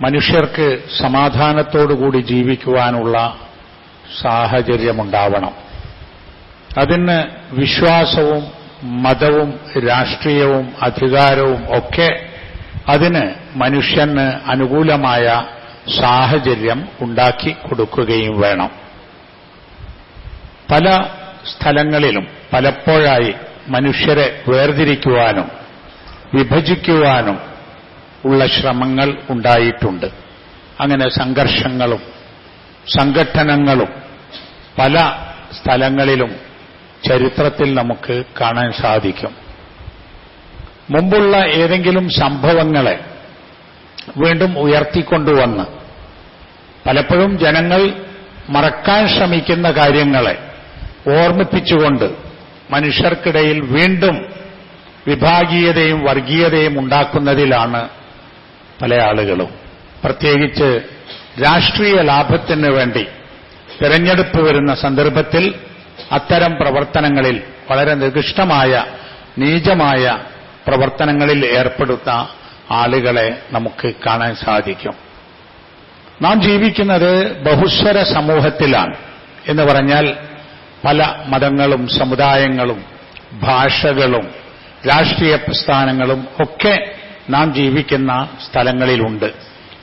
മനുഷ്യർക്ക് സമാധാനത്തോടുകൂടി ജീവിക്കുവാനുള്ള സാഹചര്യമുണ്ടാവണം. അതിന് വിശ്വാസവും മതവും രാഷ്ട്രീയവും അധികാരവും ഒക്കെ അതിന് മനുഷ്യന് അനുകൂലമായ സാഹചര്യം ഉണ്ടാക്കി കൊടുക്കുകയും വേണം. പല സ്ഥലങ്ങളിലും പലപ്പോഴായി മനുഷ്യരെ വേർതിരിക്കുവാനും വിഭജിക്കുവാനും ഉള്ള ശ്രമങ്ങൾ ഉണ്ടായിട്ടുണ്ട്. അങ്ങനെ സംഘർഷങ്ങളും സംഘട്ടനങ്ങളും പല സ്ഥലങ്ങളിലും ചരിത്രത്തിൽ നമുക്ക് കാണാൻ സാധിക്കും. മുമ്പുള്ള ഏതെങ്കിലും സംഭവങ്ങളെ വീണ്ടും ഉയർത്തിക്കൊണ്ടുവന്ന് പലപ്പോഴും ജനങ്ങൾ മറക്കാൻ ശ്രമിക്കുന്ന കാര്യങ്ങളെ ഓർമ്മിപ്പിച്ചുകൊണ്ട് മനുഷ്യർക്കിടയിൽ വീണ്ടും വിഭാഗീയതയും വർഗീയതയും ഉണ്ടാക്കുന്നതിലാണ് പല ആളുകളും. പ്രത്യേകിച്ച് രാഷ്ട്രീയ ലാഭത്തിന് വേണ്ടി തെരഞ്ഞെടുപ്പ് വരുന്ന സന്ദർഭത്തിൽ അത്തരം പ്രവർത്തനങ്ങളിൽ വളരെ നികൃഷ്ടമായ നീചമായ പ്രവർത്തനങ്ങളിൽ ഏർപ്പെടുത്ത ആളുകളെ നമുക്ക് കാണാൻ സാധിക്കും. നാം ജീവിക്കുന്നത് ബഹുസ്വര സമൂഹത്തിലാണ് എന്ന് പറഞ്ഞാൽ പല മതങ്ങളും സമുദായങ്ങളും ഭാഷകളും രാഷ്ട്രീയ പ്രസ്ഥാനങ്ങളും ഒക്കെ നാം ജീവിക്കുന്ന സ്ഥലങ്ങളിലുണ്ട്.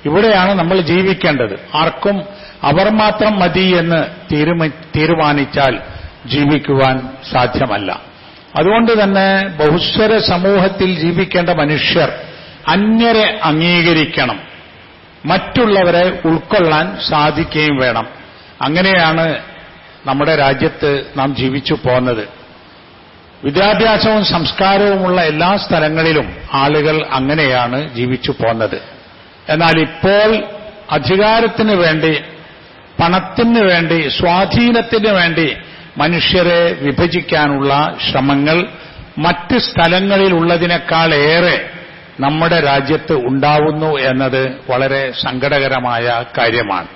ഇവിടെയാണ് നമ്മൾ ജീവിക്കേണ്ടത്. ആർക്കും അവർ മാത്രം മതി എന്ന് തീരുമാനിച്ചാൽ ജീവിക്കുവാൻ സാധ്യമല്ല. അതുകൊണ്ട് തന്നെ ബഹുസ്വര സമൂഹത്തിൽ ജീവിക്കേണ്ട മനുഷ്യർ അന്യരെ അംഗീകരിക്കണം. മറ്റുള്ളവരെ ഉൾക്കൊള്ളാൻ സാധിക്കുകയും വേണം. അങ്ങനെയാണ് നമ്മുടെ രാജ്യത്ത് നാം ജീവിച്ചു പോന്നത്. വിദ്യാഭ്യാസവും സംസ്കാരവുമുള്ള എല്ലാ സ്ഥലങ്ങളിലും ആളുകൾ അങ്ങനെയാണ് ജീവിച്ചു പോന്നത്. എന്നാൽ ഇപ്പോൾ അധികാരത്തിന് വേണ്ടി പണത്തിന് വേണ്ടി സ്വാധീനത്തിന് വേണ്ടി മനുഷ്യരെ വിഭജിക്കാനുള്ള ശ്രമങ്ങൾ മറ്റ് സ്ഥലങ്ങളിലുള്ളതിനേക്കാളേറെ നമ്മുടെ രാജ്യത്ത് ഉണ്ടാവുന്നു എന്നത് വളരെ സങ്കടകരമായ കാര്യമാണ്.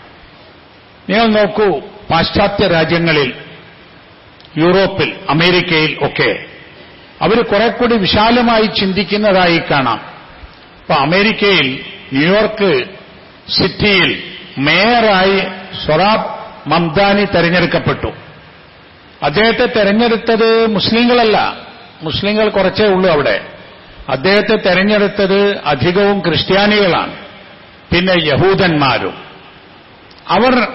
നിങ്ങൾ നോക്കൂ പാശ്ചാത്യ രാജ്യങ്ങളിൽ യൂറോപ്പിൽ അമേരിക്കയിൽ ഒക്കെ. അവർ കുറെ കൂടി വിശാലമായി ചിന്തിക്കുന്നതായി കാണാം. ഇപ്പൊ അമേരിക്കയിൽ ന്യൂയോർക്ക് സിറ്റിയിൽ മേയറായി സൊറാബ് മംദാനി തെരഞ്ഞെടുക്കപ്പെട്ടു. അദ്ദേഹത്തെ തെരഞ്ഞെടുത്തത് മുസ്ലിങ്ങളല്ല. മുസ്ലിങ്ങൾ കുറച്ചേ ഉള്ളൂ അവിടെ. അദ്ദേഹത്തെ തെരഞ്ഞെടുത്തത് അധികവും ക്രിസ്ത്യാനികളാണ്. പിന്നെ യഹൂദന്മാരും. അവർ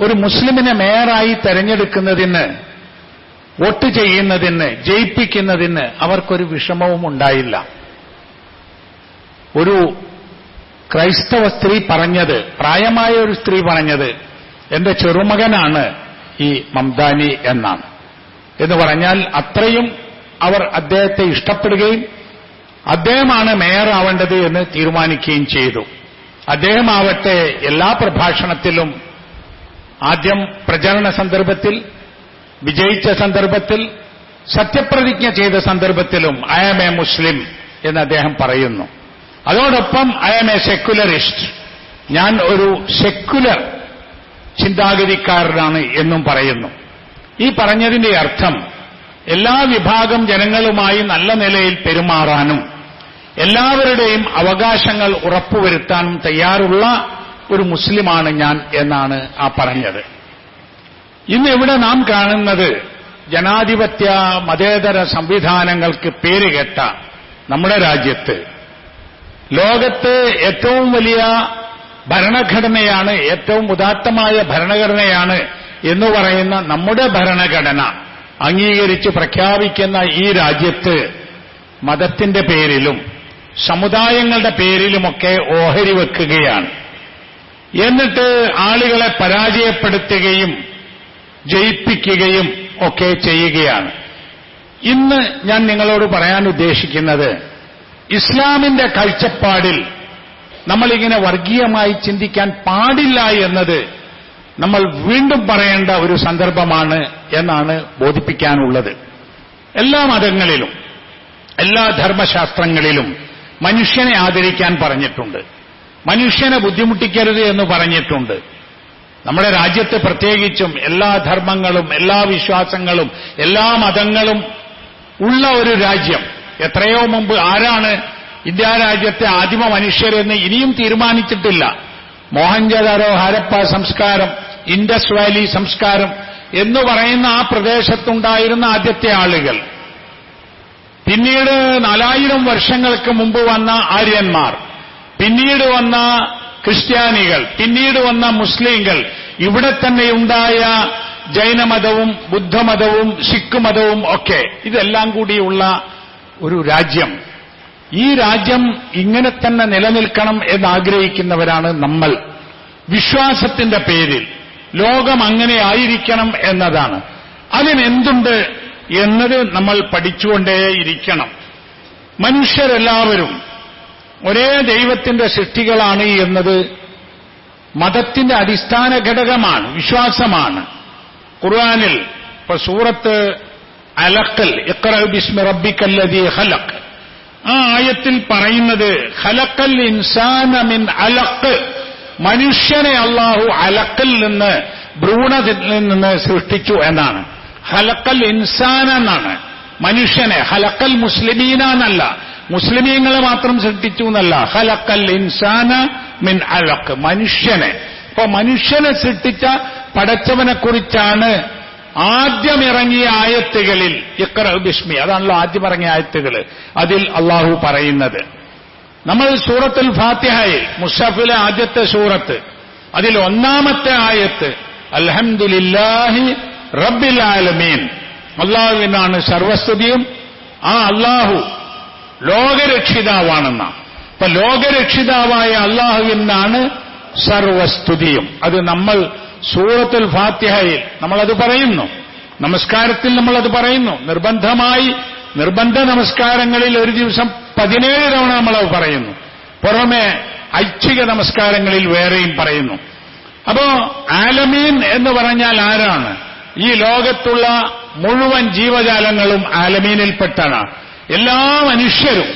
ഒരു മുസ്ലിമിനെ മേയറായി തെരഞ്ഞെടുക്കുന്നതിന് വോട്ട് ചെയ്യുന്നതിന് ജയിപ്പിക്കുന്നതിന് അവർക്കൊരു വിഷമവും ഉണ്ടായില്ല. ഒരു ക്രൈസ്തവ സ്ത്രീ പറഞ്ഞത് പ്രായമായ ഒരു സ്ത്രീ പറഞ്ഞത് എന്റെ ചെറുമകനാണ് ഈ മംദാനി എന്നാണ്. എന്ന് പറഞ്ഞാൽ അത്രയും അവർ അദ്ദേഹത്തെ ഇഷ്ടപ്പെടുകയും അദ്ദേഹമാണ് മേയറാവേണ്ടത് എന്ന് തീരുമാനിക്കുകയും ചെയ്തു. അദ്ദേഹമാവട്ടെ എല്ലാ പ്രഭാഷണത്തിലും ആദ്യം പ്രചരണ സന്ദർഭത്തിൽ വിജയിച്ച സന്ദർഭത്തിൽ സത്യപ്രതിജ്ഞ ചെയ്ത സന്ദർഭത്തിലും ഐ ആം എ മുസ്ലിം എന്ന് അദ്ദേഹം പറയുന്നു. അതോടൊപ്പം ഐ ആം എ സെക്യുലറിസ്റ്റ് ഞാൻ ഒരു സെക്യുലർ ചിന്താഗതിക്കാരനാണ് എന്നും പറയുന്നു. ഈ പറഞ്ഞതിന്റെ അർത്ഥം എല്ലാ വിഭാഗം ജനങ്ങളുമായി നല്ല നിലയിൽ പെരുമാറാനും എല്ലാവരുടെയും അവകാശങ്ങൾ ഉറപ്പുവരുത്താനും തയ്യാറുള്ള ഒരു മുസ്ലിമാണ് ഞാൻ എന്നാണ് ആ പറഞ്ഞത്. ഇന്ന് ഇവിടെ നാം കാണുന്നത് ജനാധിപത്യ മതേതര സംവിധാനങ്ങൾക്ക് പേരുകെട്ട നമ്മുടെ രാജ്യത്ത്. ലോകത്ത് ഏറ്റവും വലിയ ഭരണഘടനയാണ് ഏറ്റവും ഉദാത്തമായ ഭരണഘടനയാണ് എന്ന് പറയുന്ന നമ്മുടെ ഭരണഘടന അംഗീകരിച്ച് പ്രഖ്യാപിക്കുന്ന ഈ രാജ്യത്ത് മതത്തിന്റെ പേരിലും സമുദായങ്ങളുടെ പേരിലുമൊക്കെ ഓഹരി വെക്കുകയാണ്. എന്നിട്ട് ആളുകളെ പരാജയപ്പെടുത്തുകയും ജയിപ്പിക്കുകയും ഒക്കെ ചെയ്യുകയാണ്. ഇന്ന് ഞാൻ നിങ്ങളോട് പറയാൻ ഉദ്ദേശിക്കുന്നത് ഇസ്ലാമിന്റെ കാഴ്ചപ്പാടിൽ നമ്മളിങ്ങനെ വർഗീയമായി ചിന്തിക്കാൻ പാടില്ല എന്നത് നമ്മൾ വീണ്ടും പറയേണ്ട ഒരു സന്ദർഭമാണ് എന്നാണ് ബോധിപ്പിക്കാനുള്ളത്. എല്ലാ മതങ്ങളിലും എല്ലാ ധർമ്മശാസ്ത്രങ്ങളിലും മനുഷ്യനെ ആദരിക്കാൻ പറഞ്ഞിട്ടുണ്ട്. മനുഷ്യനെ ബുദ്ധിമുട്ടിക്കരുത് എന്ന് പറഞ്ഞിട്ടുണ്ട്. നമ്മുടെ രാജ്യത്ത് പ്രത്യേകിച്ചും എല്ലാ ധർമ്മങ്ങളും എല്ലാ വിശ്വാസങ്ങളും എല്ലാ മതങ്ങളും ഉള്ള ഒരു രാജ്യം. എത്രയോ മുമ്പ് ആരാണ് ഇന്ത്യ രാജ്യത്തെ ആദിമ മനുഷ്യരെന്ന് ഇനിയും തീരുമാനിച്ചിട്ടില്ല. മോഹൻജദാരോ ഹാരപ്പ സംസ്കാരം ഇൻഡസ് വാലി സംസ്കാരം എന്ന് പറയുന്ന ആ പ്രദേശത്തുണ്ടായിരുന്ന ആദ്യത്തെ ആളുകൾ. പിന്നീട് നാലായിരം വർഷങ്ങൾക്ക് മുമ്പ് വന്ന ആര്യന്മാർ. പിന്നീട് വന്ന ക്രിസ്ത്യാനികൾ പിന്നീട് വന്ന മുസ്ലിങ്ങൾ ഇവിടെ തന്നെയുണ്ടായ ജൈനമതവും ബുദ്ധമതവും സിഖ് മതവും ഒക്കെ ഇതെല്ലാം കൂടിയുള്ള ഒരു രാജ്യം. ഈ രാജ്യം ഇങ്ങനെ തന്നെ നിലനിൽക്കണം എന്നാഗ്രഹിക്കുന്നവരാണ് നമ്മൾ. വിശ്വാസത്തിന്റെ പേരിൽ ലോകം അങ്ങനെ ആയിരിക്കണം എന്നതാണ്. അതിനെന്തുണ്ട് എന്നത് നമ്മൾ പഠിച്ചുകൊണ്ടേയിരിക്കണം. മനുഷ്യരെല്ലാവരും ഒരേ ദൈവത്തിന്റെ സൃഷ്ടികളാണ് എന്നത്. മതത്തിന്റെ അടിസ്ഥാന ഘടകമാണ് വിശ്വാസമാണ്. ഖുർആാനിൽ ഇപ്പൊ സൂറത്ത് അലക്കൽ ഇക്ര ബിസ്മി റബ്ബിക്കല്ലദീ ഖലഖ്. ആ ആയത്തിൽ പറയുന്നത് ഹലക്കൽ ഇൻസാന മിൻ അലക്ക് മനുഷ്യനെ അള്ളാഹു അലക്കൽ നിന്ന് ഭ്രൂണത്തിൽ നിന്ന് സൃഷ്ടിച്ചു എന്നാണ്. ഹലക്കൽ ഇൻസാൻ എന്നാണ് മനുഷ്യനെ ഹലക്കൽ മുസ്ലിമീന എന്നല്ല മുസ്ലിമീങ്ങളെ മാത്രം സൃഷ്ടിച്ചു എന്നല്ല ഹലക്കൽ ഇൻസാന മിൻ അലക്ക് മനുഷ്യനെ. ഇപ്പൊ മനുഷ്യനെ സൃഷ്ടിച്ച പടച്ചവനെക്കുറിച്ചാണ് ആദ്യം ഇറങ്ങിയ ആയത്തുകളിൽ. ഇക്കറ ബിസ്മി. അതാണല്ലോ ആദ്യം ഇറങ്ങിയ ആയത്തുകൾ അതിൽ അള്ളാഹു പറയുന്നത്. നമ്മൾ സൂറത്തുൽ ഫാത്തിഹയിൽ മുഷഫിലെ ആദ്യത്തെ സൂറത്ത് അതിൽ ഒന്നാമത്തെ ആയത്ത് അൽഹംദുലില്ലാഹി റബ്ബിൽ ആലമീൻ. അള്ളാഹുവിനാണ് സർവസ്തുതിയും. ആ അള്ളാഹു ലോകരക്ഷിതാവാണെന്ന. അപ്പൊ ലോകരക്ഷിതാവായ അള്ളാഹുവിനാണ് സർവസ്തുതിയും. അത് നമ്മൾ സൂറത്തുൽ ഫാത്തിഹയിൽ നമ്മളത് പറയുന്നു. നമസ്കാരത്തിൽ നമ്മളത് പറയുന്നു. നിർബന്ധമായി നിർബന്ധ നമസ്കാരങ്ങളിൽ ഒരു ദിവസം പതിനേഴ് തവണ നമ്മളത് പറയുന്നു. പുറമെ ഐച്ഛിക നമസ്കാരങ്ങളിൽ വേറെയും പറയുന്നു. അപ്പോ ആലമീൻ എന്ന് പറഞ്ഞാൽ ആരാണ്? ഈ ലോകത്തുള്ള മുഴുവൻ ജീവജാലങ്ങളും ആലമീനിൽപ്പെട്ടാണ് എല്ലാ മനുഷ്യരും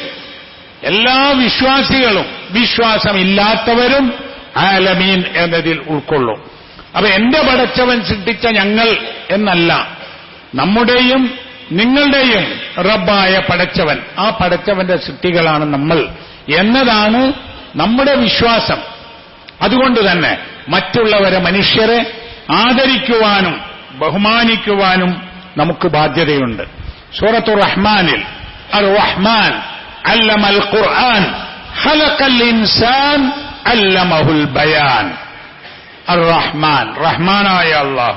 എല്ലാ വിശ്വാസികളും വിശ്വാസമില്ലാത്തവരും ആലമീൻ എന്നതിൽ ഉൾക്കൊള്ളും. അപ്പൊ എന്റെ പടച്ചവൻ സൃഷ്ടിച്ച ഞങ്ങൾ എന്നല്ല നമ്മുടെയും നിങ്ങളുടെയും റബ്ബായ പടച്ചവൻ. ആ പടച്ചവന്റെ സൃഷ്ടികളാണ് നമ്മൾ എന്നതാണ് നമ്മുടെ വിശ്വാസം. അതുകൊണ്ട് തന്നെ മറ്റുള്ളവരെ മനുഷ്യരെ ആദരിക്കുവാനും ബഹുമാനിക്കുവാനും നമുക്ക് ബാധ്യതയുണ്ട്. സൂറത്തു റഹ്മാനിൽ അൽ علم القرآن خلق الإنسان علمه البيان. الرحمن رحمن يا الله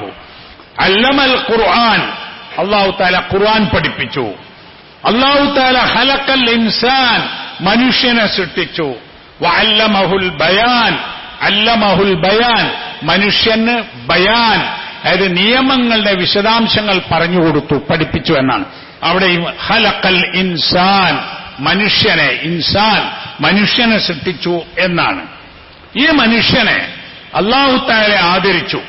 علم القرآن. അള്ളാഹു താല ഖുർആൻ പഠിപ്പിച്ചു. അള്ളാഹു താല ഹലക്കൽ ഇൻസാൻ മനുഷ്യനെ സൃഷ്ടിച്ചു. വഅല്ലമഹുൽ ബയാൻ അല്ലമഹുൽ ബയാൻ മനുഷ്യന് ബയാൻ അതായത് നിയമങ്ങളുടെ വിശദാംശങ്ങൾ പറഞ്ഞു കൊടുത്തു പഠിപ്പിച്ചു എന്നാണ്. അവിടെയും ഹലക്കൽ ഇൻസാൻ മനുഷ്യനെ ഇൻസാൻ മനുഷ്യനെ സൃഷ്ടിച്ചു എന്നാണ്. ഈ മനുഷ്യനെ അള്ളാഹുത്താലെ ആദരിച്ചു.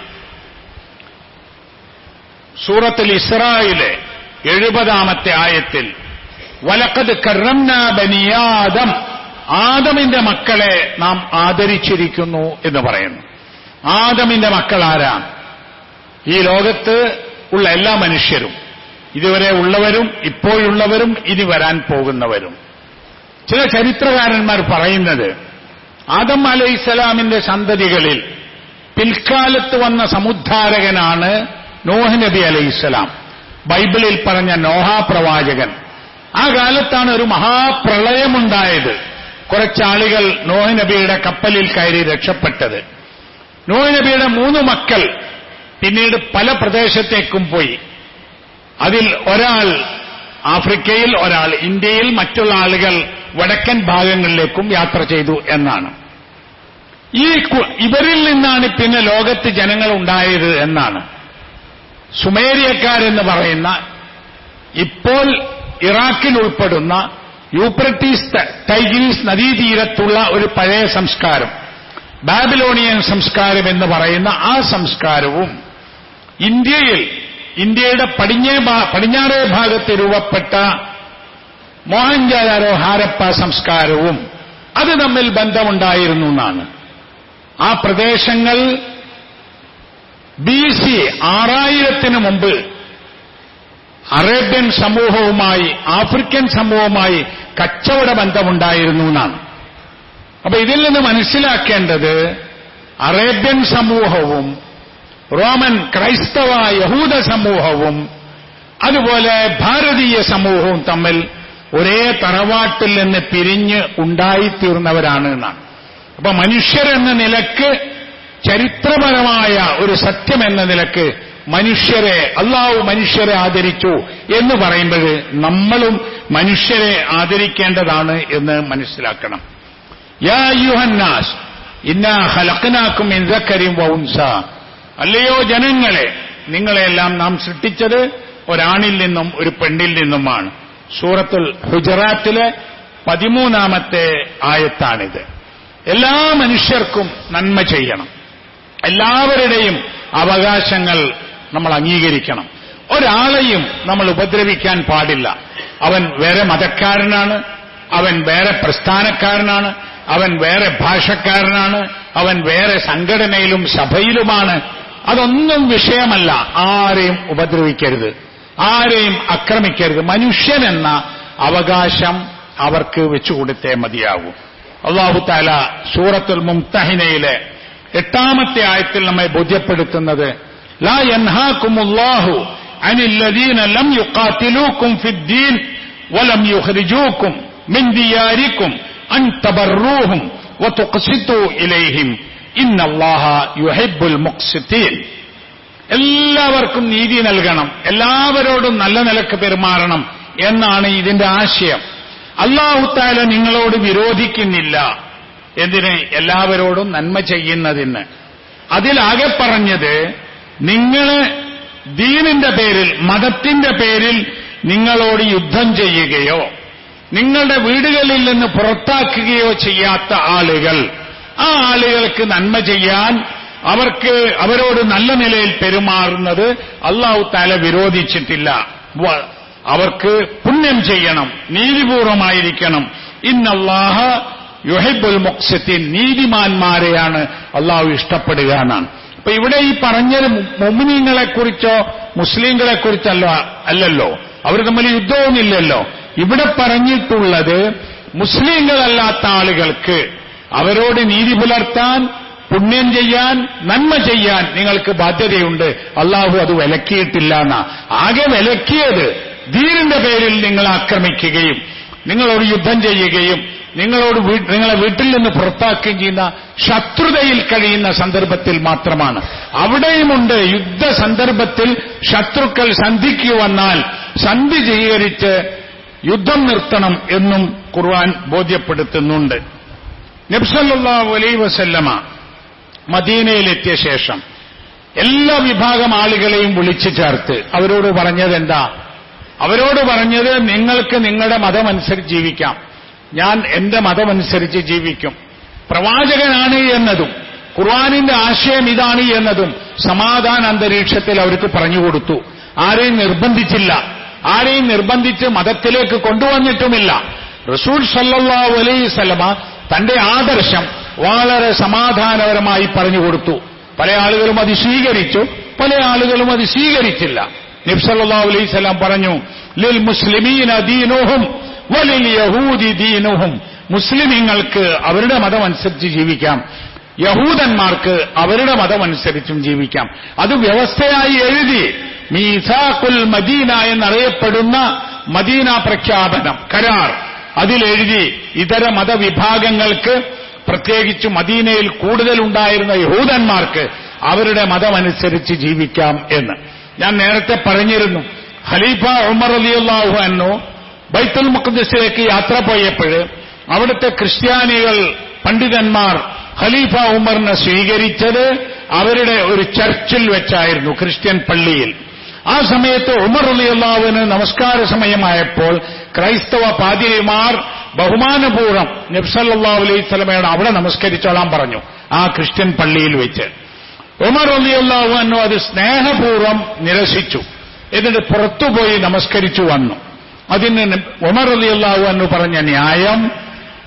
സൂറത്തിൽ ഇസ്രായിലെ എഴുപതാമത്തെ ആയത്തിൽ വലക്കത് കറംന ബനിയാദം ആദമിന്റെ മക്കളെ നാം ആദരിച്ചിരിക്കുന്നു എന്ന് പറയുന്നു. ആദമിന്റെ മക്കൾ ആരാ? ഈ ലോകത്ത് ഉള്ള എല്ലാ മനുഷ്യരും. ഇതുവരെ ഉള്ളവരും ഇപ്പോഴുള്ളവരും ഇനി വരാൻ പോകുന്നവരും. ചില ചരിത്രകാരന്മാർ പറയുന്നത് ആദം അലൈഹിസ്സലാമിന്റെ സന്തതികളിൽ പിൽക്കാലത്ത് വന്ന സമുദ്ധാരകനാണ് നോഹ് നബി അലൈഹിസ്സലാം. ബൈബിളിൽ പറഞ്ഞ നോഹ പ്രവാചകൻ. ആ കാലത്താണ് ഒരു മഹാപ്രളയമുണ്ടായത്. കുറച്ചാളുകൾ നോഹ് നബിയുടെ കപ്പലിൽ കയറി രക്ഷപ്പെട്ടത്. നോഹ് നബിയുടെ മൂന്ന് മക്കൾ പിന്നീട് പല പ്രദേശത്തേക്കും പോയി. അതിൽ ഒരാൾ ആഫ്രിക്കയിൽ ഒരാൾ ഇന്ത്യയിൽ മറ്റുള്ള ആളുകൾ വടക്കൻ ഭാഗങ്ങളിലേക്കും യാത്ര ചെയ്തു എന്നാണ്. ഈ ഇവരിൽ നിന്നാണ് പിന്നെ ലോകത്ത് ജനങ്ങൾ ഉണ്ടായത് എന്നാണ്. സുമേരിയക്കാരെന്ന് പറയുന്ന ഇപ്പോൾ ഇറാഖിൽ ഉൾപ്പെടുന്ന യൂപ്രട്ടീസ് ടൈഗ്രീസ് നദീതീരത്തുള്ള ഒരു പഴയ സംസ്കാരം ബാബിലോണിയൻ സംസ്കാരം എന്ന് പറയുന്ന ആ സംസ്കാരവും ഇന്ത്യയിൽ ഇന്ത്യയുടെ പടിഞ്ഞേ പടിഞ്ഞാറേ ഭാഗത്ത് രൂപപ്പെട്ട മോഹൻജാരോ ഹാരപ്പ സംസ്കാരവും അത് തമ്മിൽ ബന്ധമുണ്ടായിരുന്നു എന്നാണ്. ആ പ്രദേശങ്ങൾ ബി സി ആറായിരത്തിന് മുമ്പ് അറേബ്യൻ സമൂഹവുമായി ആഫ്രിക്കൻ സമൂഹവുമായി കച്ചവട ബന്ധമുണ്ടായിരുന്നു എന്നാണ്. അപ്പൊ ഇതിൽ നിന്ന് മനസ്സിലാക്കേണ്ടത് അറേബ്യൻ സമൂഹവും റോമൻ ക്രൈസ്തവ യഹൂദ സമൂഹവും അതുപോലെ ഭാരതീയ സമൂഹവും തമ്മിൽ ഒരേ തറവാട്ടിൽ നിന്ന് പിരിഞ്ഞ് ഉണ്ടായിത്തീർന്നവരാണ് എന്നാണ്. അപ്പൊ മനുഷ്യരെന്ന നിലയ്ക്ക് ചരിത്രപരമായ ഒരു സത്യം എന്ന നിലയ്ക്ക് മനുഷ്യരെ അള്ളാഹു മനുഷ്യരെ ആദരിച്ചു എന്ന് പറയുമ്പോൾ നമ്മളും മനുഷ്യരെ ആദരിക്കേണ്ടതാണ് എന്ന് മനസ്സിലാക്കണം. യാ യുഹന്നാസ് ഇന്ന ഹലക്കനാക്കും ഇൻസക്കരിം വൗൻസ അല്ലയോ ജനങ്ങളെ നിങ്ങളെല്ലാം നാം സൃഷ്ടിച്ചത് ഒരാണിൽ നിന്നും ഒരു പെണ്ണിൽ നിന്നുമാണ്. സൂറത്തുൽ ഹുജറാത്തിലെ പതിമൂന്നാമത്തെ ആയത്താണിത്. എല്ലാ മനുഷ്യർക്കും നന്മ ചെയ്യണം. എല്ലാവരുടെയും അവകാശങ്ങൾ നമ്മൾ അംഗീകരിക്കണം. ഒരാളെയും നമ്മൾ ഉപദ്രവിക്കാൻ പാടില്ല. അവൻ വേറെ മതക്കാരനാണ് അവൻ വേറെ പ്രസ്ഥാനക്കാരനാണ് അവൻ വേറെ ഭാഷക്കാരനാണ് അവൻ വേറെ സംഘടനയിലും സഭയിലുമാണ് അതൊന്നും വിഷയമല്ല. ആരെയും ഉപദ്രവിക്കരുത്. ആരെയും ആക്രമിക്കരുത്. മനുഷ്യനെന്ന അവകാശം അവർക്ക് വെച്ചുകൊടുത്തേ മതിയാകൂ. അള്ളാഹു താല സൂറത്തുൽ മുംതഹിനയിലെ എട്ടാമത്തെ ആയത്തിൽ നമ്മെ ബോധ്യപ്പെടുത്തുന്നത് ലാ ലം വലം മിൻ അൻ ഇലൈഹിം. യുഹിബ്ബുൽ മുഖ്സിതീൻ. എല്ലാവർക്കും നീതി നൽകണം. എല്ലാവരോടും നല്ല നിലയ്ക്ക് പെരുമാറണം എന്നാണ് ഇതിന്റെ ആശയം. അള്ളാഹുത്താല നിങ്ങളോട് വിരോധിക്കുന്നില്ല. എന്തിന്? എല്ലാവരോടും നന്മ ചെയ്യുന്നതിന്. അതിലാകെ പറഞ്ഞത് നിങ്ങൾ ദീനിന്റെ പേരിൽ മതത്തിന്റെ പേരിൽ നിങ്ങളോട് യുദ്ധം ചെയ്യുകയോ നിങ്ങളുടെ വീടുകളിൽ നിന്ന് പുറത്താക്കുകയോ ചെയ്യാത്ത ആളുകൾ ആ ആളുകൾക്ക് നന്മ ചെയ്യാൻ അവർക്ക് അവരോട് നല്ല നിലയിൽ പെരുമാറുന്നത് അള്ളാഹു താല വിരോധിച്ചിട്ടില്ല. അവർക്ക് പുണ്യം ചെയ്യണം നീതിപൂർവമായിരിക്കണം. ഇന്നല്ലാഹ യുഹൈബുൽ മുക്സത്തിൻ നീതിമാന്മാരെയാണ് അള്ളാഹു ഇഷ്ടപ്പെടുക എന്നാണ്. അപ്പൊ ഇവിടെ ഈ പറഞ്ഞത് മുസ്ലിങ്ങളെ കുറിച്ചല്ല അല്ലല്ലോ. അവർ തമ്മിൽ യുദ്ധവുമില്ലല്ലോ ഇവിടെ പറഞ്ഞിട്ടുള്ളത് മുസ്ലിങ്ങളല്ലാത്ത ആളുകൾക്ക് അവരോട് നീതി പുലർത്താൻ പുണ്യം ചെയ്യാൻ നന്മ ചെയ്യാൻ നിങ്ങൾക്ക് ബാധ്യതയുണ്ട്. അള്ളാഹു അത് വിലക്കിയിട്ടില്ല എന്നാ. ആകെ വിലക്കിയത് ദീനിന്റെ പേരിൽ നിങ്ങൾ ആക്രമിക്കുകയും നിങ്ങളോട് യുദ്ധം ചെയ്യുകയും നിങ്ങളോട് നിങ്ങളെ വീട്ടിൽ നിന്ന് പുറത്താക്കുകയും ചെയ്യുന്ന ശത്രുതയിൽ കഴിയുന്ന സന്ദർഭത്തിൽ മാത്രമാണ്. അവിടെയുമുണ്ട് യുദ്ധ സന്ദർഭത്തിൽ ശത്രുക്കൾ സന്ധിക്കു വന്നാൽ സന്ധി സ്വീകരിച്ച് യുദ്ധം നിർത്തണം എന്നും ഖുർആൻ ബോധ്യപ്പെടുത്തുന്നുണ്ട്. നബ്സല്ലാഹു അലൈ വസല്ലമ മദീനയിലെത്തിയ ശേഷം എല്ലാ വിഭാഗം ആളുകളെയും വിളിച്ചു ചേർത്ത് അവരോട് പറഞ്ഞത് എന്താ? അവരോട് പറഞ്ഞത് നിങ്ങൾക്ക് നിങ്ങളുടെ മതമനുസരിച്ച് ജീവിക്കാം. ഞാൻ എന്റെ മതമനുസരിച്ച് ജീവിക്കും. പ്രവാചകനാണ് എന്നതും ഖുർആാനിന്റെ ആശയം ഇതാണ് എന്നതും സമാധാന അന്തരീക്ഷത്തിൽ അവർക്ക് പറഞ്ഞുകൊടുത്തു ആരെയും നിർബന്ധിച്ചില്ല. ആരെയും നിർബന്ധിച്ച് മതത്തിലേക്ക് കൊണ്ടുവന്നിട്ടുമില്ല. റസൂൽ സല്ലാ അലൈഹി സ്വലമ തന്റെ ആദർശം വളരെ സമാധാനപരമായി പറഞ്ഞുകൊടുത്തു പല ആളുകളും അത് സ്വീകരിച്ചു പല ആളുകളും അത് സ്വീകരിച്ചില്ല. നിബ്സല്ലാ അലൈഹി സ്വലാം പറഞ്ഞു ലിൽ മുസ്ലിമീന ദീനുഹും വലിൽ യഹൂദി ദീനുഹും. മുസ്ലിമീങ്ങൾക്ക് അവരുടെ മതമനുസരിച്ച് ജീവിക്കാം. യഹൂദന്മാർക്ക് അവരുടെ മതമനുസരിച്ചും ജീവിക്കാം. അത് വ്യവസ്ഥയായി എഴുതി മീസാഖുൽ മദീന എന്നറിയപ്പെടുന്ന മദീന പ്രഖ്യാപനം കരാർ. അതിലെഴുതി ഇതര മതവിഭാഗങ്ങൾക്ക് പ്രത്യേകിച്ച് മദീനയിൽ കൂടുതലുണ്ടായിരുന്ന യഹൂദന്മാർക്ക് അവരുടെ മതമനുസരിച്ച് ജീവിക്കാം എന്ന്. ഞാൻ നേരത്തെ പറഞ്ഞിരുന്നു ഖലീഫ ഉമർ അലിയുള്ളാഹു അന്നു ബൈത്തുൽ മുഖദ്സിലേക്ക് യാത്ര പോയപ്പോൾ അവിടുത്തെ ക്രിസ്ത്യാനികൾ പണ്ഡിതന്മാർ ഖലീഫ ഉമറിനെ സ്വീകരിച്ചത് അവരുടെ ഒരു ചർച്ചിൽ വെച്ചായിരുന്നു ക്രിസ്ത്യൻ പള്ളിയിൽ. ആ സമയത്ത് ഉമർ അലിയല്ലാവിന് നമസ്കാര സമയമായപ്പോൾ ക്രൈസ്തവ പാതിരിമാർ ബഹുമാനപൂർവം നബ്സല്ലാ അലൈഹി സ്വലമയോട് അവിടെ നമസ്കരിച്ചോളാൻ പറഞ്ഞു ആ ക്രിസ്ത്യൻ പള്ളിയിൽ വെച്ച്. ഉമർ അലിയല്ലാഹു അന്നു അത് സ്നേഹപൂർവം നിരസിച്ചു. എന്നിട്ട് പുറത്തുപോയി നമസ്കരിച്ചു വന്നു. അതിന് ഉമർ അലിയല്ലാഹു അന്നു പറഞ്ഞ ന്യായം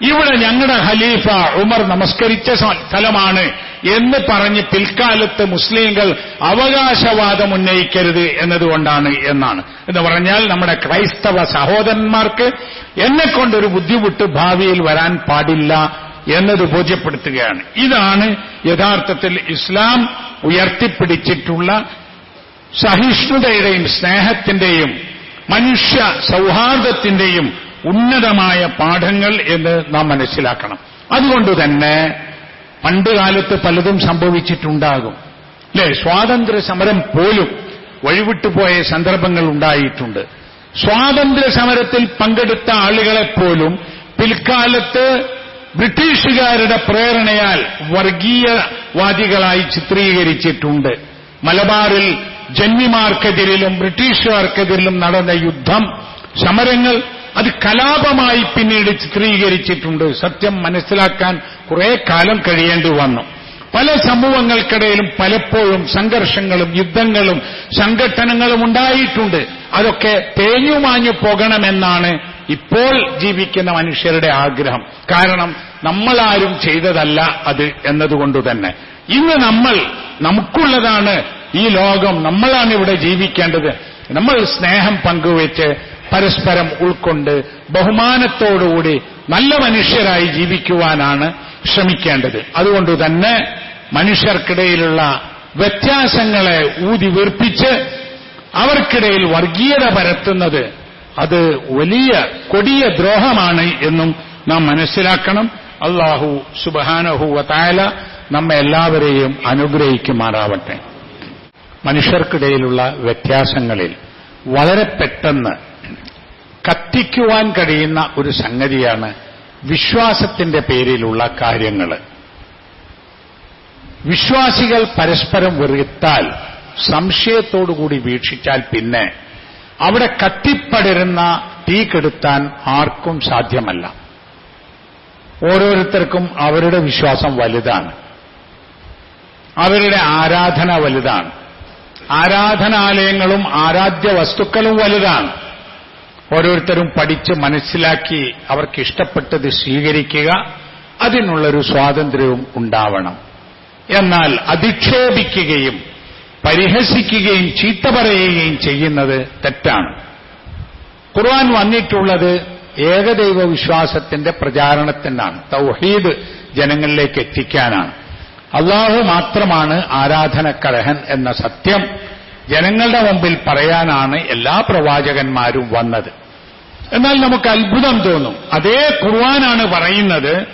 ഇവിടെ ഞങ്ങളുടെ ഖലീഫ ഉമർ നമസ്കരിച്ച സ്ഥലമാണ് എന്ന് പറഞ്ഞ് പിൽക്കാലത്ത് മുസ്ലിങ്ങൾ അവകാശവാദം ഉന്നയിക്കരുത് എന്നതുകൊണ്ടാണ് എന്നാണ്. എന്ന് പറഞ്ഞാൽ നമ്മുടെ ക്രൈസ്തവ സഹോദരന്മാർക്ക് എന്നെ കൊണ്ടൊരു ബുദ്ധിമുട്ട് ഭാവിയിൽ വരാൻ പാടില്ല എന്നത് ബോധ്യപ്പെടുത്തുകയാണ്. ഇതാണ് യഥാർത്ഥത്തിൽ ഇസ്ലാം ഉയർത്തിപ്പിടിച്ചിട്ടുള്ള സഹിഷ്ണുതയുടെയും സ്നേഹത്തിന്റെയും മനുഷ്യ സൗഹാർദ്ദത്തിന്റെയും ഉന്നതമായ പാഠങ്ങൾ എന്ന് നാം മനസ്സിലാക്കണം. അതുകൊണ്ട് തന്നെ പണ്ടുകാലത്ത് പലതും സംഭവിച്ചിട്ടുണ്ടാകും. അല്ലെ സ്വാതന്ത്ര്യ സമരം പോലും വഴിവിട്ടുപോയ സന്ദർഭങ്ങൾ ഉണ്ടായിട്ടുണ്ട്. സ്വാതന്ത്ര്യ സമരത്തിൽ പങ്കെടുത്ത ആളുകളെപ്പോലും പിൽക്കാലത്ത് ബ്രിട്ടീഷുകാരുടെ പ്രേരണയാൽ വർഗീയവാദികളായി ചിത്രീകരിച്ചിട്ടുണ്ട്. മലബാറിൽ ജന്മിമാർക്കെതിരിലും ബ്രിട്ടീഷുകാർക്കെതിരിലും നടന്ന യുദ്ധം സമരങ്ങൾ അത് കലാപമായി പിന്നീട് ചിത്രീകരിച്ചിട്ടുണ്ട്. സത്യം മനസ്സിലാക്കാൻ കുറെ കാലം കഴിയേണ്ടി വന്നു. പല സമൂഹങ്ങൾക്കിടയിലും പലപ്പോഴും സംഘർഷങ്ങളും യുദ്ധങ്ങളും സംഘട്ടനങ്ങളും ഉണ്ടായിട്ടുണ്ട്. അതൊക്കെ തേഞ്ഞുമാഞ്ഞു പോകണമെന്നാണ് ഇപ്പോൾ ജീവിക്കുന്ന മനുഷ്യരുടെ ആഗ്രഹം. കാരണം നമ്മളാരും ചെയ്തതല്ല അത് എന്നതുകൊണ്ട് തന്നെ. ഇന്ന് നമ്മൾ നമുക്കുള്ളതാണ് ഈ ലോകം. നമ്മളാണ് ഇവിടെ ജീവിക്കേണ്ടത്. നമ്മൾ സ്നേഹം പങ്കുവെച്ച് പരസ്പരം ഉൾക്കൊണ്ട് ബഹുമാനത്തോടുകൂടി നല്ല മനുഷ്യരായി ജീവിക്കുവാനാണ് ശ്രമിക്കേണ്ടത്. അതുകൊണ്ട് തന്നെ മനുഷ്യർക്കിടയിലുള്ള വ്യത്യാസങ്ങളെ ഊതി വീർപ്പിച്ച് അവർക്കിടയിൽ വർഗീയത പരത്തുന്നത് അത് വലിയ കൊടിയ ദ്രോഹമാണ് എന്നും നാം മനസ്സിലാക്കണം. അള്ളാഹു സുബഹാനഹുവ തായാല നമ്മെ എല്ലാവരെയും അനുഗ്രഹിക്കുമാറാവട്ടെ. മനുഷ്യർക്കിടയിലുള്ള വ്യത്യാസങ്ങളിൽ വളരെ പെട്ടെന്ന് കത്തിക്കുവാൻ കഴിയുന്ന ഒരു സംഗതിയാണ് വിശ്വാസത്തിന്റെ പേരിലുള്ള കാര്യങ്ങൾ വിശ്വാസികൾ പരസ്പരം വെറുത്താൽ സംശയത്തോടുകൂടി വീക്ഷിച്ചാൽ പിന്നെ അവിടെ കത്തിപ്പടരുന്ന തീ കെടുത്താൻ ആർക്കും സാധ്യമല്ല. ഓരോരുത്തർക്കും അവരുടെ വിശ്വാസം വലുതാണ്. അവരുടെ ആരാധന വലുതാണ്. ആരാധനാലയങ്ങളും ആരാധ്യ വസ്തുക്കളും വലുതാണ്. ഓരോരുത്തരും പഠിച്ച് മനസ്സിലാക്കി അവർക്ക് ഇഷ്ടപ്പെട്ടത് സ്വീകരിക്കുക അതിനുള്ളൊരു സ്വാതന്ത്ര്യവും ഉണ്ടാവണം. എന്നാൽ അധിക്ഷേപിക്കുകയും പരിഹസിക്കുകയും ചീത്ത പറയുകയും ചെയ്യുന്നത് തെറ്റാണ്. ഖുർആൻ വന്നിട്ടുള്ളത് ഏകദൈവ വിശ്വാസത്തിന്റെ പ്രചാരണത്തിനാണ് തൗഹീദ് ജനങ്ങളിലേക്ക് എത്തിക്കാനാണ്. അള്ളാഹു മാത്രമാണ് ആരാധനക്കർഹൻ എന്ന സത്യം ജനങ്ങളുടെ മുമ്പിൽ പറയാനാണ് എല്ലാ പ്രവാചകന്മാരും വന്നത്. എന്നാൽ നമുക്ക് അത്ഭുതം തോന്നും. അതേ ഖുർആനാണ് പറയുന്നത്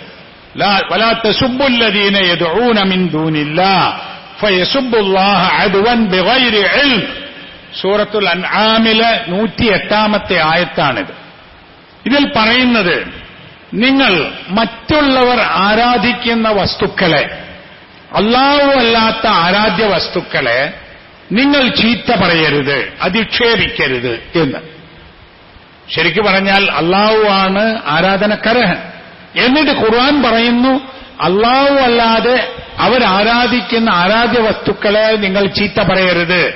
സൂറത്തുൽ അൻആമിലെ നൂറ്റി ആയത്താണിത്. ഇതിൽ പറയുന്നത് നിങ്ങൾ മറ്റുള്ളവർ ആരാധിക്കുന്ന വസ്തുക്കളെ അല്ലാവു അല്ലാത്ത ആരാധ്യ വസ്തുക്കളെ നിങ്ങൾ ചീത്ത പറയരുത് അധിക്ഷേപിക്കരുത് എന്ന്. ശരിക്കു പറഞ്ഞാൽ അള്ളാഹു ആണ് ആരാധനക്കരഹൻ. എന്നിട്ട് ഖുർആൻ പറയുന്നു അള്ളാഹു അല്ലാതെ അവരാരാധിക്കുന്ന ആരാധ്യ വസ്തുക്കളെ നിങ്ങൾ ചീത്ത പറയരുത്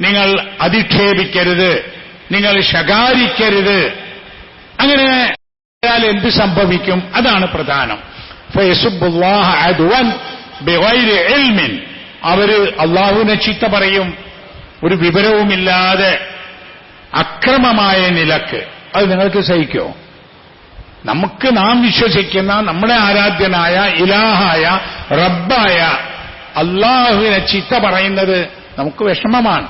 നിങ്ങൾ അധിക്ഷേപിക്കരുത് നിങ്ങൾ ശകാരിക്കരുത്. അങ്ങനെ എന്ത് സംഭവിക്കും? അതാണ് പ്രധാനം. ഫയസുബ്ബുല്ലാഹ അദ്വൻ ബിഗൈരി ഇൽമിൻ. അവർ അള്ളാഹുവിനെ ചീത്ത പറയും. ഒരു വിവരവുമില്ലാതെ അക്രമമായ നിലയ്ക്ക്. അത് നിങ്ങൾക്ക് സഹിക്കോ? നമുക്ക് നാം വിശ്വസിക്കുന്ന നമ്മുടെ ആരാധ്യനായ ഇലാഹായ റബ്ബായ അള്ളാഹുവിനെ ചീത്ത പറയുന്നത് നമുക്ക് വിഷമമാണ്.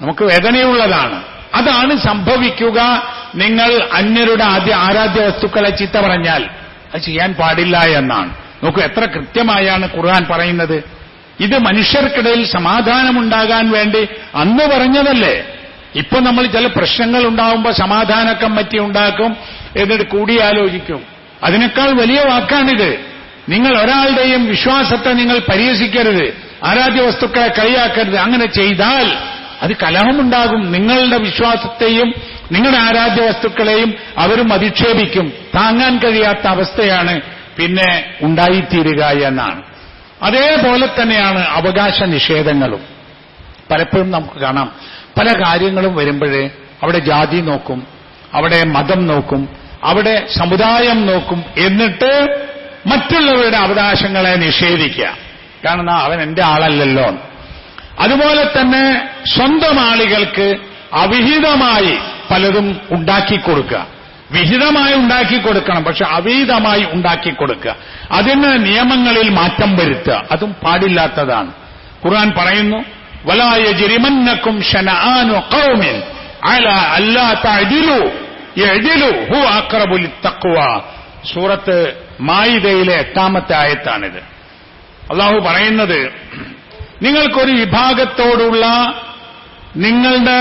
നമുക്ക് വേദനയുള്ളതാണ്. അതാണ് സംഭവിക്കുക നിങ്ങൾ അന്യരുടെ ആദ്യ ആരാധ്യ വസ്തുക്കളെ ചീത്ത പറഞ്ഞാൽ അത് ചെയ്യാൻ പാടില്ല എന്നാണ്. നോക്കൂ എത്ര കൃത്യമായാണ് ഖുർആൻ പറയുന്നത്. ഇത് മനുഷ്യർക്കിടയിൽ സമാധാനമുണ്ടാകാൻ വേണ്ടി അന്ന് പറഞ്ഞതല്ലേ? ഇപ്പൊ നമ്മൾ ചില പ്രശ്നങ്ങൾ ഉണ്ടാവുമ്പോൾ സമാധാന കമ്മിറ്റി ഉണ്ടാക്കും എന്നിട്ട് കൂടിയാലോചിക്കും. അതിനേക്കാൾ വലിയ വാക്കാണിത്. നിങ്ങൾ ഒരാളുടെയും വിശ്വാസത്തെ നിങ്ങൾ പരിഹസിക്കരുത്. ആരാധ്യ വസ്തുക്കളെ കളിയാക്കരുത് അങ്ങനെ ചെയ്താൽ അത് കലഹമുണ്ടാകും. നിങ്ങളുടെ വിശ്വാസത്തെയും നിങ്ങളുടെ ആരാധ്യ വസ്തുക്കളെയും അവരും അധിക്ഷേപിക്കും. താങ്ങാൻ കഴിയാത്ത അവസ്ഥയാണ് പിന്നെ ഉണ്ടായിത്തീരുക എന്നാണ്. അതേപോലെ തന്നെയാണ് അവകാശ നിഷേധങ്ങളും പലപ്പോഴും നമുക്ക് കാണാം. പല കാര്യങ്ങളും വരുമ്പോഴേ അവിടെ ജാതി നോക്കും അവിടെ മതം നോക്കും അവിടെ സമുദായം നോക്കും എന്നിട്ട് മറ്റുള്ളവരുടെ അവകാശങ്ങളെ നിഷേധിക്കുക. കാരണം അവൻ എന്റെ ആളല്ലല്ലോ. അതുപോലെ തന്നെ സ്വന്തം ആളുകൾക്ക് അവിഹിതമായി പലതും ഉണ്ടാക്കി കൊടുക്കുക. വിഹിതമായി ഉണ്ടാക്കി കൊടുക്കണം പക്ഷെ അവിഹിതമായി ഉണ്ടാക്കി കൊടുക്കുക അതിന് നിയമങ്ങളിൽ മാറ്റം വരുത്തുക. അതും പാടില്ലാത്തതാണ്. ഖുർആൻ പറയുന്നു വലായ ജിരിമന്നക്കും ഷനആനു ഖൗമിൻ അല അല്ലാ തഅദിലു യഅദിലു ഹു അഖറബു ലിത്തഖ്വ. സൂറത്ത് മായിദയിലെ എട്ടാമത്തെ ആയത്താണിത്. അള്ളാഹു പറയുന്നത് നിങ്ങൾക്കൊരു വിഭാഗത്തോടുള്ള നിങ്ങളുടെ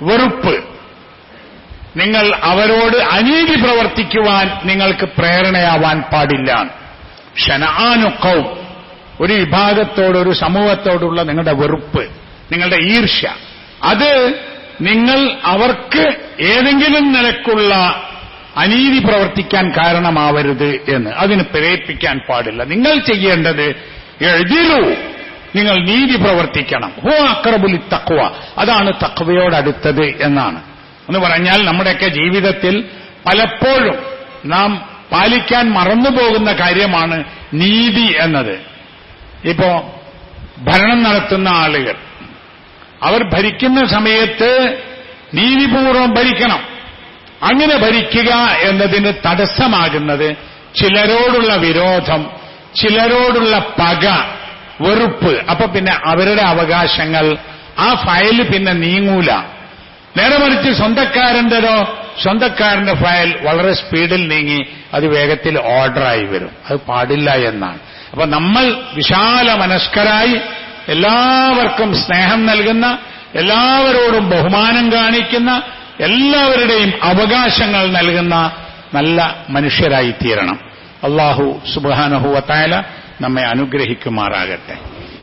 വെറുപ്പ് നിങ്ങൾ അവരോട് അനീതി പ്രവർത്തിക്കുവാൻ നിങ്ങൾക്ക് പ്രേരണയാവാൻ പാടില്ല. ഷനാനുക്കവും ഒരു വിഭാഗത്തോട് ഒരു സമൂഹത്തോടുള്ള നിങ്ങളുടെ വെറുപ്പ് നിങ്ങളുടെ ഈർഷ്യ. അത് നിങ്ങൾ അവർക്ക് ഏതെങ്കിലും നിലക്കുള്ള അനീതി പ്രവർത്തിക്കാൻ കാരണമാവരുത് എന്ന്. അതിന് പ്രേരിപ്പിക്കാൻ പാടില്ല. നിങ്ങൾ ചെയ്യേണ്ടത് എഴുതിലു നിങ്ങൾ നീതി പ്രവർത്തിക്കണം. ഹോ അക്രബുലി തക്വ അതാണ് തക്വയോടടുത്തത് എന്നാണ്. എന്ന് പറഞ്ഞാൽ നമ്മുടെയൊക്കെ ജീവിതത്തിൽ പലപ്പോഴും നാം പാലിക്കാൻ മറന്നുപോകുന്ന കാര്യമാണ് നീതി എന്നത്. ഇപ്പോ ഭരണം നടത്തുന്ന ആളുകൾ അവർ ഭരിക്കുന്ന സമയത്ത് നീതിപൂർവം ഭരിക്കണം. അങ്ങനെ ഭരിക്കുക എന്നതിന് തടസ്സമാകുന്നത് ചിലരോടുള്ള വിരോധം ചിലരോടുള്ള പക വെറുപ്പ്. അപ്പൊ പിന്നെ അവരുടെ അവകാശങ്ങൾ ആ ഫയൽ പിന്നെ നീങ്ങൂല. നേരെ മറിച്ച് സ്വന്തക്കാരന്റെതോ സ്വന്തക്കാരന്റെ ഫയൽ വളരെ സ്പീഡിൽ നീങ്ങി അത് വേഗത്തിൽ ഓർഡറായി വരും. അത് പാടില്ല എന്നാണ്. അപ്പൊ നമ്മൾ വിശാല മനസ്കരായി എല്ലാവർക്കും സ്നേഹം നൽകുന്ന എല്ലാവരോടും ബഹുമാനം കാണിക്കുന്ന എല്ലാവരുടെയും അവകാശങ്ങൾ നൽകുന്ന നല്ല മനുഷ്യരായി തീരണം. അള്ളാഹു സുബാനഹുവത്തായ നമ്മെ അനുഗ്രഹിക്കുമാറാകട്ടെ.